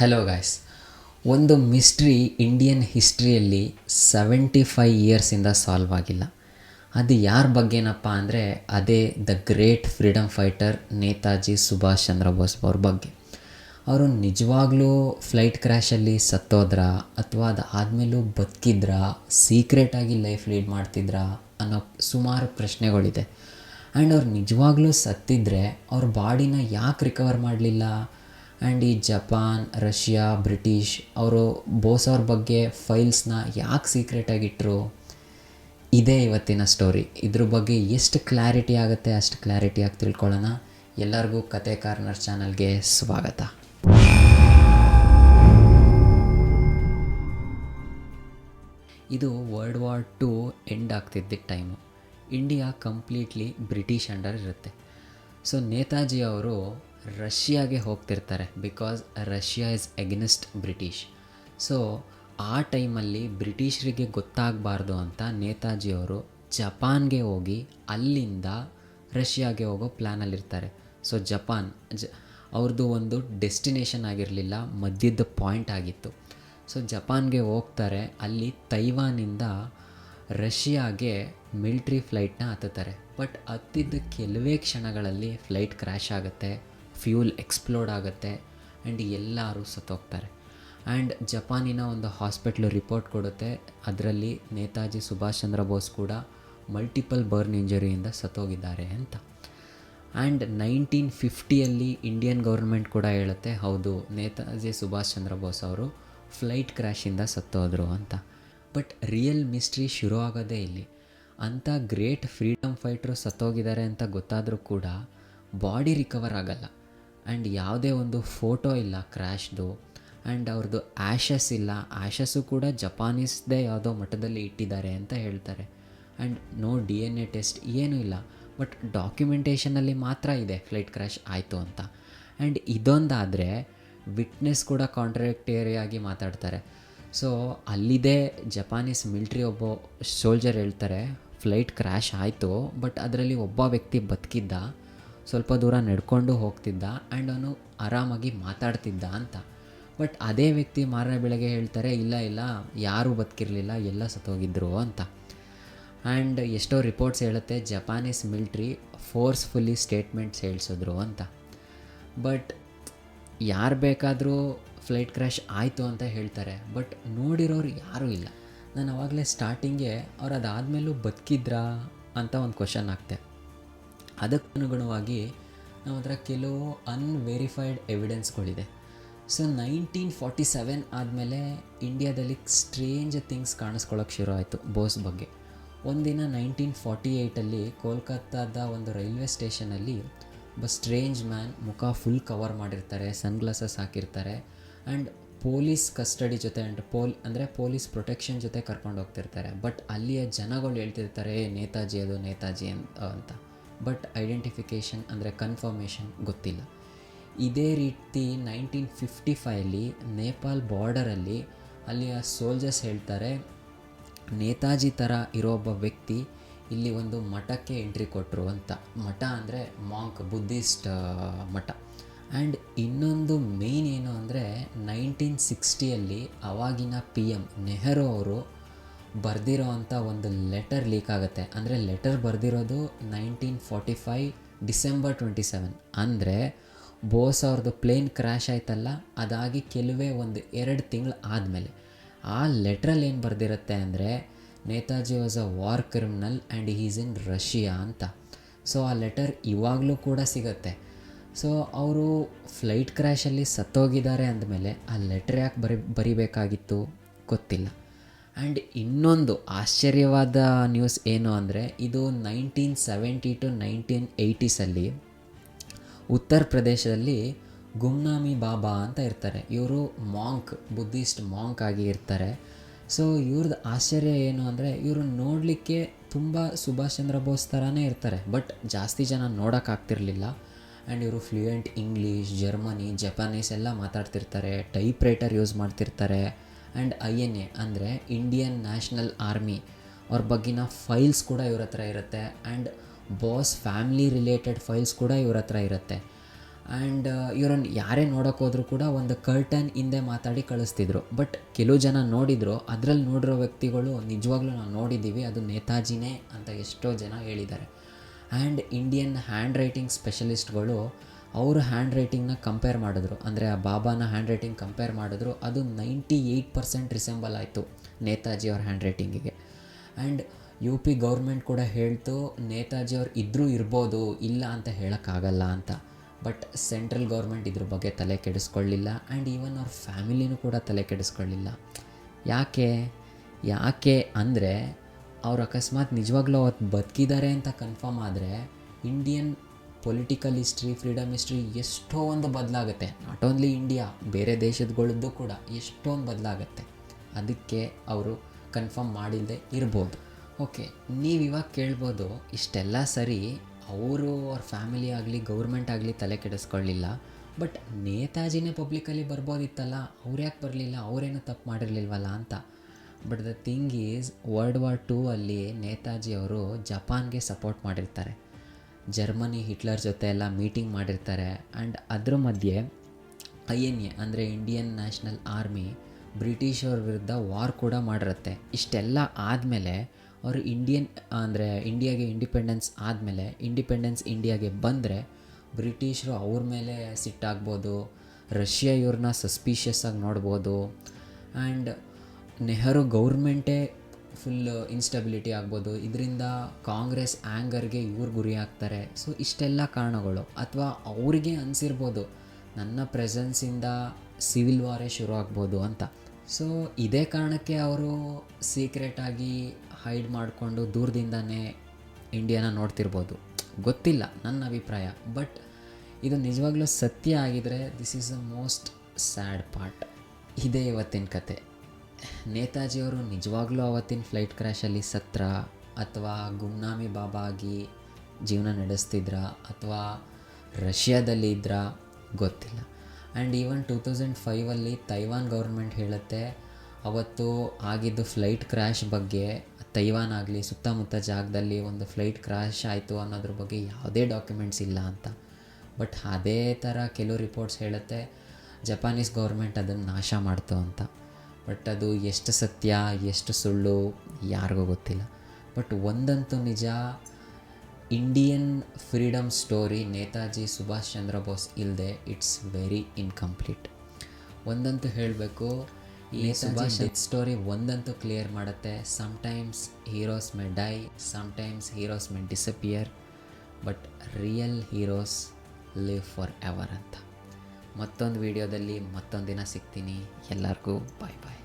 Hello guys ಒಂದು mystery Indian ಹಿಸ್ಟ್ರಿಯಲ್ಲಿ seventy five ಇಯರ್ಸಿಂದ ಸಾಲ್ವ್ ಆಗಿಲ್ಲ. ಅದು ಯಾರ ಬಗ್ಗೆನಪ್ಪ ಅಂದರೆ ಅದೇ the great freedom fighter Netaji Subhash Chandra Bose ಅವ್ರ ಬಗ್ಗೆ. ಅವರು ನಿಜವಾಗ್ಲೂ ಫ್ಲೈಟ್ ಕ್ರ್ಯಾಶಲ್ಲಿ ಸತ್ತೋದ್ರ ಅಥವಾ ಅದು ಆದಮೇಲೂ ಬದುಕಿದ್ರಾ ಸೀಕ್ರೆಟಾಗಿ ಲೈಫ್ ಲೀಡ್ ಮಾಡ್ತಿದ್ರಾ ಅನ್ನೋ ಸುಮಾರು ಪ್ರಶ್ನೆಗಳಿದೆ. ಆ್ಯಂಡ್ ಅವ್ರು ನಿಜವಾಗ್ಲೂ ಸತ್ತಿದ್ರೆ ಅವ್ರ ಬಾಡಿನ ಯಾಕೆ ರಿಕವರ್ ಮಾಡಲಿಲ್ಲ? ಆ್ಯಂಡ್ ಈ ಜಪಾನ್, ರಷ್ಯಾ, ಬ್ರಿಟಿಷ್ ಅವರು ಬೋಸ್ ಅವ್ರ ಬಗ್ಗೆ ಫೈಲ್ಸ್ನ ಯಾಕೆ ಸೀಕ್ರೆಟಾಗಿಟ್ಟರು ಇದೇ ಇವತ್ತಿನ ಸ್ಟೋರಿ ಇದ್ರ ಬಗ್ಗೆ ಎಷ್ಟು ಕ್ಲಾರಿಟಿ ಆಗುತ್ತೆ ಅಷ್ಟು ಕ್ಲಾರಿಟಿಯಾಗಿ ತಿಳ್ಕೊಳ್ಳೋಣ. ಎಲ್ಲರಿಗೂ ಕತೆ ಕಾರ್ನರ್ ಚಾನಲ್ಗೆ ಸ್ವಾಗತ. ಇದು world war two end ಆಗ್ತಿದ್ದ time India completely British under ಇರುತ್ತೆ. ಸೊ ನೇತಾಜಿ ಅವರು ರಷ್ಯಾಗೆ ಹೋಗ್ತಿರ್ತಾರೆ because Russia is against British so ಆ ಟೈಮಲ್ಲಿ ಬ್ರಿಟಿಷರಿಗೆ ಗೊತ್ತಾಗಬಾರ್ದು ಅಂತ ನೇತಾಜಿ ಅವರು ಜಪಾನ್ಗೆ ಹೋಗಿ ಅಲ್ಲಿಂದ ರಷ್ಯಾಗೆ ಹೋಗೋ ಪ್ಲ್ಯಾನಲ್ಲಿರ್ತಾರೆ ಸೊ ಜಪಾನ್ ಜ ಅವ್ರದ್ದು ಒಂದು ಡೆಸ್ಟಿನೇಷನ್ ಆಗಿರಲಿಲ್ಲ, ಮಧ್ಯದ ಪಾಯಿಂಟ್ ಆಗಿತ್ತು. ಸೊ ಜಪಾನ್ಗೆ ಹೋಗ್ತಾರೆ, ಅಲ್ಲಿ ತೈವಾನಿಂದ ರಷ್ಯಾಗೆ ಮಿಲ್ಟ್ರಿ ಫ್ಲೈಟ್ನ ಹತ್ತುತ್ತಾರೆ. ಬಟ್ ಹತ್ತಿದ್ದ ಕೆಲವೇ ಕ್ಷಣಗಳಲ್ಲಿ ಫ್ಲೈಟ್ ಕ್ರ್ಯಾಶ್ ಆಗುತ್ತೆ. ಫ್ಯೂಲ್ ಎಕ್ಸ್ಪ್ಲೋಡ್ ಆಗುತ್ತೆ ಆ್ಯಂಡ್ ಎಲ್ಲರೂ ಸತ್ತೋಗ್ತಾರೆ. ಆ್ಯಂಡ್ ಜಪಾನಿನ ಒಂದು ಹಾಸ್ಪಿಟ್ಲು ರಿಪೋರ್ಟ್ ಕೊಡುತ್ತೆ. ಅದರಲ್ಲಿ ನೇತಾಜಿ ಸುಭಾಷ್ ಚಂದ್ರ ಬೋಸ್ ಕೂಡ ಮಲ್ಟಿಪಲ್ ಬರ್ನ್ ಇಂಜುರಿಯಿಂದ ಸತ್ತೋಗಿದ್ದಾರೆ ಅಂತ. ಆ್ಯಂಡ್ ನೈನ್ಟೀನ್ ಫಿಫ್ಟಿಯಲ್ಲಿ ಇಂಡಿಯನ್ ಗೌರ್ಮೆಂಟ್ ಕೂಡ ಹೇಳುತ್ತೆ, ಹೌದು, ನೇತಾಜಿ ಸುಭಾಷ್ ಚಂದ್ರ ಬೋಸ್ ಅವರು ಫ್ಲೈಟ್ ಕ್ರ್ಯಾಶಿಂದ ಸತ್ತೋದ್ರು ಅಂತ. ಬಟ್ ರಿಯಲ್ ಮಿಸ್ಟ್ರಿ ಶುರು ಆಗೋದೇ ಇಲ್ಲಿ. ಅಂಥ ಗ್ರೇಟ್ ಫ್ರೀಡಮ್ ಫೈಟ್ರು ಸತ್ತೋಗಿದ್ದಾರೆ ಅಂತ ಗೊತ್ತಾದರೂ ಕೂಡ ಬಾಡಿ ರಿಕವರ್ ಆಗಲ್ಲ. ಆ್ಯಂಡ್ ಯಾವುದೇ ಒಂದು ಫೋಟೋ ಇಲ್ಲ, ಕ್ರ್ಯಾಶ್ದು. ಆ್ಯಂಡ್ ಅವ್ರದ್ದು ಆ್ಯಶಸ್ ಇಲ್ಲ ಆ್ಯಶಸ್ಸು ಕೂಡ ಜಪಾನೀಸ್ದೇ ಯಾವುದೋ ಮಟ್ಟದಲ್ಲಿ ಇಟ್ಟಿದ್ದಾರೆ ಅಂತ ಹೇಳ್ತಾರೆ. And no D N A test ಏನೂ ಇಲ್ಲ, ಬಟ್ ಡಾಕ್ಯುಮೆಂಟೇಷನಲ್ಲಿ ಮಾತ್ರ ಇದೆ ಫ್ಲೈಟ್ ಕ್ರ್ಯಾಶ್ ಆಯಿತು ಅಂತ. ಆ್ಯಂಡ್ ಇದೊಂದಾದರೆ ವಿಟ್ನೆಸ್ ಕೂಡ ಕಾಂಟ್ರಾಕ್ಟೇರಿಯಾಗಿ ಮಾತಾಡ್ತಾರೆ. ಸೊ ಅಲ್ಲಿದೆ ಜಪಾನೀಸ್ ಮಿಲ್ಟ್ರಿ ಒಬ್ಬ ಸೋಲ್ಜರ್ ಹೇಳ್ತಾರೆ, ಫ್ಲೈಟ್ ಕ್ರ್ಯಾಶ್ ಆಯಿತು, ಬಟ್ ಅದರಲ್ಲಿ ಒಬ್ಬ ವ್ಯಕ್ತಿ ಬದುಕಿದ್ದ ಸ್ವಲ್ಪ ದೂರ ನಡ್ಕೊಂಡು ಹೋಗ್ತಿದ್ದ ಆ್ಯಂಡ್ ಅವನು ಆರಾಮಾಗಿ ಮಾತಾಡ್ತಿದ್ದ ಅಂತ. ಬಟ್ ಅದೇ ವ್ಯಕ್ತಿ ಮಾರನೇ ಬೆಳಗ್ಗೆ ಹೇಳ್ತಾರೆ, ಇಲ್ಲ ಇಲ್ಲ, ಯಾರೂ ಬದುಕಿರಲಿಲ್ಲ, ಎಲ್ಲ ಸತ್ತೋಗಿದ್ರು ಅಂತ. ಆ್ಯಂಡ್ ಎಷ್ಟೋ ರಿಪೋರ್ಟ್ಸ್ ಹೇಳುತ್ತೆ ಜಪಾನೀಸ್ ಮಿಲ್ಟ್ರಿ ಫೋರ್ಸ್ಫುಲ್ಲಿ ಸ್ಟೇಟ್ಮೆಂಟ್ಸ್ ಹೇಳ್ಸಿದ್ರು ಅಂತ. ಬಟ್ ಯಾರು ಬೇಕಾದರೂ ಫ್ಲೈಟ್ ಕ್ರ್ಯಾಶ್ ಆಯಿತು ಅಂತ ಹೇಳ್ತಾರೆ ಬಟ್ ನೋಡಿರೋರು ಯಾರೂ ಇಲ್ಲ. ನಾನು ಅವಾಗಲೇ ಸ್ಟಾರ್ಟಿಂಗೆ ಅವ್ರು ಅದಾದಮೇಲೂ ಬದುಕಿದ್ರಾ ಅಂತ ಒಂದು ಕ್ವಶನ್ ಆಗ್ತೆ. ಅದಕ್ಕೆ ಅನುಗುಣವಾಗಿ ನಮ್ಮ ಹತ್ರ ಕೆಲವು ಅನ್ವೆರಿಫೈಡ್ ಎವಿಡೆನ್ಸ್ಗಳಿದೆ ಸೊ ನೈನ್ಟೀನ್ ಫಾರ್ಟಿ ಸೆವೆನ್ ಆದಮೇಲೆ ಇಂಡಿಯಾದಲ್ಲಿ ಸ್ಟ್ರೇಂಜ್ ಥಿಂಗ್ಸ್ ಕಾಣಿಸ್ಕೊಳ್ಳೋಕೆ ಶುರು ಆಯಿತು ಬೋಸ್ ಬಗ್ಗೆ. ಒಂದಿನ ನೈನ್ಟೀನ್ ಫಾರ್ಟಿ ಏಯ್ಟಲ್ಲಿ ಕೋಲ್ಕತ್ತಾದ ಒಂದು ರೈಲ್ವೆ ಸ್ಟೇಷನಲ್ಲಿ ಒಬ್ಬ ಸ್ಟ್ರೇಂಜ್ ಮ್ಯಾನ್ ಮುಖ ಫುಲ್ ಕವರ್ ಮಾಡಿರ್ತಾರೆ ಸನ್ಗ್ಲಾಸಸ್ ಹಾಕಿರ್ತಾರೆ ಆ್ಯಂಡ್ ಪೊಲೀಸ್ ಕಸ್ಟಡಿ ಜೊತೆ ಆ್ಯಂಡ್ ಪೋಲ್ ಅಂದರೆ ಪೊಲೀಸ್ ಪ್ರೊಟೆಕ್ಷನ್ ಜೊತೆ ಕರ್ಕೊಂಡು ಹೋಗ್ತಿರ್ತಾರೆ. ಬಟ್ ಅಲ್ಲಿಯ ಜನಗಳು ಹೇಳ್ತಿರ್ತಾರೆ "ಏ, ನೇತಾಜಿ ಅದು ನೇತಾಜಿ ಅಂತ. ಬಟ್ ಐಡೆಂಟಿಫಿಕೇಷನ್ ಅಂದರೆ ಕನ್ಫರ್ಮೇಷನ್ ಗೊತ್ತಿಲ್ಲ. ಇದೇ ರೀತಿ ನೈನ್ಟೀನ್ ಫಿಫ್ಟಿ ಫೈಯಲ್ಲಿ ನೇಪಾಲ್ ಬಾರ್ಡರಲ್ಲಿ ಅಲ್ಲಿಯ ಸೋಲ್ಜರ್ಸ್ ಹೇಳ್ತಾರೆ, ನೇತಾಜಿ ಥರ ಇರೋ ಒಬ್ಬ ವ್ಯಕ್ತಿ ಇಲ್ಲಿ ಒಂದು ಮಠಕ್ಕೆ ಎಂಟ್ರಿ ಕೊಟ್ಟರು ಅಂತ. ಮಠ ಅಂದರೆ ಮಾಂಕ್ ಬುದ್ಧಿಸ್ಟ್ ಮಠ. ಆ್ಯಂಡ್ ಇನ್ನೊಂದು ಮೇನ್ ಏನು ಅಂದರೆ ನೈನ್ಟೀನ್ ಸಿಕ್ಸ್ಟಿಯಲ್ಲಿ ಅವಾಗಿನ ಪಿ ಎಂ ನೆಹರು ಅವರು ಬರೆದಿರೋ ಅಂಥ ಒಂದು ಲೆಟರ್ ಲೀಕ್ ಆಗುತ್ತೆ. ಅಂದರೆ letter ಬರೆದಿರೋದು nineteen forty five December twenty seven ಅಂದರೆ ಬೋಸ್ ಅವ್ರದ್ದು ಪ್ಲೇನ್ ಕ್ರ್ಯಾಶ್ ಆಯ್ತಲ್ಲ, ಅದಾಗಿ ಕೆಲವೇ ಒಂದು ಎರಡು ತಿಂಗಳು ಆದಮೇಲೆ. ಆ ಲೆಟ್ರಲ್ಲಿ ಏನು ಬರೆದಿರುತ್ತೆ ಅಂದರೆ, Netaji was a war criminal and is in Russia ಅಂತ. ಸೊ ಆ ಲೆಟರ್ ಇವಾಗಲೂ ಕೂಡ ಸಿಗುತ್ತೆ. ಸೊ ಅವರು ಫ್ಲೈಟ್ ಕ್ರ್ಯಾಶಲ್ಲಿ ಸತ್ತೋಗಿದ್ದಾರೆ ಅಂದಮೇಲೆ ಆ ಲೆಟ್ರ್ ಯಾಕೆ ಬರಿ, ಬರಿಬೇಕಾಗಿತ್ತು ಗೊತ್ತಿಲ್ಲ. ಆ್ಯಂಡ್ ಇನ್ನೊಂದು ಆಶ್ಚರ್ಯವಾದ ನ್ಯೂಸ್ ಏನು ಅಂದರೆ, ಇದು ನೈನ್ಟೀನ್ ಸೆವೆಂಟಿ ಟು ನೈನ್ಟೀನ್ ಏಯ್ಟೀಸಲ್ಲಿ ಉತ್ತರ ಪ್ರದೇಶದಲ್ಲಿ ಗುಮ್ನಾಮಿ ಬಾಬಾ ಅಂತ ಇರ್ತಾರೆ. ಇವರು ಮಾಂಕ್ ಬುದ್ಧಿಸ್ಟ್ ಮಾಂಕ್ ಆಗಿ ಇರ್ತಾರೆ. ಸೊ ಇವ್ರದ್ದು ಆಶ್ಚರ್ಯ ಏನು ಅಂದರೆ, ಇವರು ನೋಡಲಿಕ್ಕೆ ತುಂಬ ಸುಭಾಷ್ ಚಂದ್ರ ಬೋಸ್ ಥರನೇ ಇರ್ತಾರೆ. ಬಟ್ ಜಾಸ್ತಿ ಜನ ನೋಡೋಕ್ಕಾಗ್ತಿರ್ಲಿಲ್ಲ ಆ್ಯಂಡ್ ಇವರು ಫ್ಲೂಯೆಂಟ್ ಇಂಗ್ಲೀಷ್ ಜರ್ಮನಿ ಜಪಾನೀಸ್ ಎಲ್ಲ ಮಾತಾಡ್ತಿರ್ತಾರೆ. ಟೈಪ್ ರೈಟರ್ ಯೂಸ್ ಮಾಡ್ತಿರ್ತಾರೆ. ಆ್ಯಂಡ್ ಐ ಎನ್ ಎ, ಅಂದರೆ ಇಂಡಿಯನ್ ನ್ಯಾಷನಲ್ ಆರ್ಮಿ. ಅವ್ರ ಬಗ್ಗಿನ ಫೈಲ್ಸ್ ಕೂಡ ಇವ್ರ ಹತ್ರ ಇರುತ್ತೆ and Bose family related files ಕೂಡ ಇವ್ರ ಹತ್ರ ಇರುತ್ತೆ. ಆ್ಯಂಡ್ ಇವ್ರನ್ನ ಯಾರೇ ನೋಡೋಕೆ ಹೋದರೂ ಕೂಡ ಒಂದು ಕರ್ಟನ್ ಹಿಂದೆ ಮಾತಾಡಿ ಕಳಿಸ್ತಿದ್ರು. ಬಟ್ ಕೆಲವು ಜನ ನೋಡಿದ್ರು ಅದರಲ್ಲಿ ನೋಡಿರೋ ವ್ಯಕ್ತಿಗಳು ನಿಜವಾಗ್ಲೂ ನಾವು ನೋಡಿದ್ದೀವಿ ಅದು ನೇತಾಜಿನೇ ಅಂತ ಎಷ್ಟೋ ಜನ ಹೇಳಿದ್ದಾರೆ. ಆ್ಯಂಡ್ ಇಂಡಿಯನ್ ಹ್ಯಾಂಡ್ ರೈಟಿಂಗ್ ಸ್ಪೆಷಲಿಸ್ಟ್ಗಳು ಅವರು ಹ್ಯಾಂಡ್ ರೈಟಿಂಗ್ನ ಕಂಪೇರ್ ಮಾಡಿದ್ರು. ಅಂದರೆ ಆ ಬಾಬಾನ ಹ್ಯಾಂಡ್ ರೈಟಿಂಗ್ ಕಂಪೇರ್ ಮಾಡಿದ್ರು, ಅದು ನೈಂಟಿ ಏಯ್ಟ್ ಪರ್ಸೆಂಟ್ ರಿಸೆಂಬಲ್ ಆಯಿತು ನೇತಾಜಿ ಅವ್ರ ಹ್ಯಾಂಡ್ ರೈಟಿಂಗಿಗೆ ಆ್ಯಂಡ್ ಯು ಪಿ ಗೌರ್ಮೆಂಟ್ ಕೂಡ ಹೇಳ್ತು, ನೇತಾಜಿ ಅವ್ರು ಇದ್ದರೂ ಇರ್ಬೋದು, ಇಲ್ಲ ಅಂತ ಹೇಳೋಕ್ಕಾಗಲ್ಲ ಅಂತ. ಬಟ್ ಸೆಂಟ್ರಲ್ ಗೌರ್ಮೆಂಟ್ ಇದ್ರ ಬಗ್ಗೆ ತಲೆ ಕೆಡಿಸ್ಕೊಳ್ಳಿಲ್ಲ ಆ್ಯಂಡ್ ಈವನ್ ಅವ್ರ ಫ್ಯಾಮಿಲಿನೂ ಕೂಡ ತಲೆ ಕೆಡಿಸ್ಕೊಳ್ಳಿಲ್ಲ. ಯಾಕೆ? ಯಾಕೆ ಅಂದರೆ, ಅವ್ರು ಅಕಸ್ಮಾತ್ ನಿಜವಾಗ್ಲೂ ಅವತ್ತು ಬದುಕಿದ್ದಾರೆ ಅಂತ ಕನ್ಫರ್ಮ್ ಆದರೆ Indian political history freedom history ಎಷ್ಟೋ ಒಂದು ಬದಲಾಗುತ್ತೆ. ನಾಟ್ ಓನ್ಲಿ ಇಂಡಿಯಾ ಬೇರೆ ದೇಶದಗಳದ್ದು ಕೂಡ ಎಷ್ಟೊಂದು ಬದಲಾಗುತ್ತೆ. ಅದಕ್ಕೆ ಅವರು ಕನ್ಫರ್ಮ್ ಮಾಡಿಲ್ಲದೆ ಇರ್ಬೋದು. ಓಕೆ ನೀವು ಇವಾಗ ಕೇಳ್ಬೋದು, ಇಷ್ಟೆಲ್ಲ ಸರಿ ಅವರು ಅವ್ರ ಫ್ಯಾಮಿಲಿ ಆಗಲಿ ಗೌರ್ಮೆಂಟ್ ಆಗಲಿ ತಲೆ ಕೆಡಿಸ್ಕೊಳ್ಳಿಲ್ಲ. ಬಟ್ ನೇತಾಜಿನೇ ಪಬ್ಲಿಕಲ್ಲಿ ಬರ್ಬೋದಿತ್ತಲ್ಲ, ಅವ್ರು ಯಾಕೆ ಬರಲಿಲ್ಲ, ಅವರೇನು ತಪ್ಪು ಮಾಡಿರಲಿಲ್ವಲ್ಲ ಅಂತ. But the thing is world war two ಅಲ್ಲಿ ನೇತಾಜಿ ಅವರು ಜಪಾನ್ಗೆ ಸಪೋರ್ಟ್ ಮಾಡಿರ್ತಾರೆ. ಜರ್ಮನಿ ಹಿಟ್ಲರ್ ಜೊತೆ ಎಲ್ಲ ಮೀಟಿಂಗ್ ಮಾಡಿರ್ತಾರೆ. ಆ್ಯಂಡ್ ಅದ್ರ ಮಧ್ಯೆ ಐ ಎನ್ ಎ ಅಂದರೆ ಇಂಡಿಯನ್ ನ್ಯಾಷನಲ್ ಆರ್ಮಿ ಬ್ರಿಟಿಷವ್ರ ವಿರುದ್ಧ ವಾರ್ ಕೂಡ ಮಾಡಿರುತ್ತೆ. ಇಷ್ಟೆಲ್ಲ ಆದಮೇಲೆ ಅವರು ಇಂಡಿಯನ್, ಅಂದರೆ ಇಂಡಿಯಾಗೆ ಇಂಡಿಪೆಂಡೆನ್ಸ್ ಆದಮೇಲೆ ಇಂಡಿಪೆಂಡೆನ್ಸ್ ಇಂಡಿಯಾಗೆ ಬಂದರೆ ಬ್ರಿಟಿಷರು ಅವ್ರ ಮೇಲೆ ಸಿಟ್ಟಾಗ್ಬೋದು ರಷ್ಯಾ ಇವ್ರನ್ನ ಸಸ್ಪಿಷಿಯಸ್ ಆಗಿ ನೋಡ್ಬೋದು. ಆ್ಯಂಡ್ ನೆಹರು ಗೌರ್ಮೆಂಟೇ ಫುಲ್ ಇನ್ಸ್ಟೆಬಿಲಿಟಿ ಆಗ್ಬೋದು. ಇದರಿಂದ ಕಾಂಗ್ರೆಸ್ ಆ್ಯಂಗರ್ಗೆ ಇವ್ರು ಗುರಿ ಆಗ್ತಾರೆ. ಸೊ ಇಷ್ಟೆಲ್ಲ ಕಾರಣಗಳು. ಅಥವಾ ಅವ್ರಿಗೆ ಅನಿಸಿರ್ಬೋದು, ನನ್ನ ಪ್ರೆಸೆನ್ಸಿಂದ ಸಿವಿಲ್ ವಾರೇ ಶುರು ಆಗ್ಬೋದು ಅಂತ. ಸೊ ಇದೇ ಕಾರಣಕ್ಕೆ ಅವರು ಸೀಕ್ರೆಟಾಗಿ ಹೈಡ್ ಮಾಡಿಕೊಂಡು ದೂರದಿಂದನೇ ಇಂಡಿಯಾನ ನೋಡ್ತಿರ್ಬೋದು. ಗೊತ್ತಿಲ್ಲ, ನನ್ನ ಅಭಿಪ್ರಾಯ. ಬಟ್ ಇದು ನಿಜವಾಗ್ಲೂ ಸತ್ಯ ಆಗಿದರೆ this is the most sad part ಇದೇ ಇವತ್ತಿನ ಕತೆ. ನೇತಾಜಿಯವರು ನಿಜವಾಗ್ಲೂ ಅವತ್ತಿನ ಫ್ಲೈಟ್ ಕ್ರ್ಯಾಶಲ್ಲಿ ಸತ್ರ ಅಥವಾ ಗುಮ್ನಾಮಿ ಬಾಬಾ ಆಗಿ ಜೀವನ ನಡೆಸ್ತಿದ್ರ ಅಥವಾ ರಷ್ಯಾದಲ್ಲಿ ಇದ್ರಾ? ಗೊತ್ತಿಲ್ಲ. ಆ್ಯಂಡ್ ಈವನ್ ಟೂ ತೌಸಂಡ್ ಫೈವಲ್ಲಿ ತೈವಾನ್ ಗೌರ್ಮೆಂಟ್ ಹೇಳುತ್ತೆ, ಅವತ್ತು ಆಗಿದ್ದು ಫ್ಲೈಟ್ ಕ್ರ್ಯಾಶ್ ಬಗ್ಗೆ, ತೈವಾನ್ ಆಗಲಿ, ಸುತ್ತಮುತ್ತ ಜಾಗದಲ್ಲಿ ಒಂದು ಫ್ಲೈಟ್ ಕ್ರ್ಯಾಶ್ ಆಯಿತು ಅನ್ನೋದ್ರ ಬಗ್ಗೆ ಯಾವುದೇ ಡಾಕ್ಯುಮೆಂಟ್ಸ್ ಇಲ್ಲ ಅಂತ. ಬಟ್ ಅದೇ ಥರ ಕೆಲವು ರಿಪೋರ್ಟ್ಸ್ ಹೇಳುತ್ತೆ, ಜಪಾನೀಸ್ ಗೌರ್ಮೆಂಟ್ ಅದನ್ನು ನಾಶ ಮಾಡ್ತು ಅಂತ. ಬಟ್ ಅದು ಎಷ್ಟು ಸತ್ಯ ಎಷ್ಟು ಸುಳ್ಳು ಯಾರಿಗೂ ಗೊತ್ತಿಲ್ಲ. ಬಟ್ ಒಂದಂತೂ ನಿಜ Indian freedom story Netaji Subhash Chandra Bose ಇಲ್ಲದೆ ಇಟ್ಸ್ ವೆರಿ ಇನ್ಕಂಪ್ಲೀಟ್ ಒಂದಂತೂ ಹೇಳಬೇಕು ಈ ಸುಭಾಷ್ ಸ್ಟೋರಿ ಒಂದಂತೂ ಕ್ಲಿಯರ್ ಮಾಡುತ್ತೆ. Sometimes heroes may die sometimes heroes may disappear but real heroes live for ever ಅಂತ. ಮತ್ತೊಂದು ವಿಡಿಯೋದಲ್ಲಿ ಮತ್ತೊಂದು ದಿನ ಸಿಗ್ತೀನಿ. ಎಲ್ಲರಿಗೂ ಬಾಯ್ ಬಾಯ್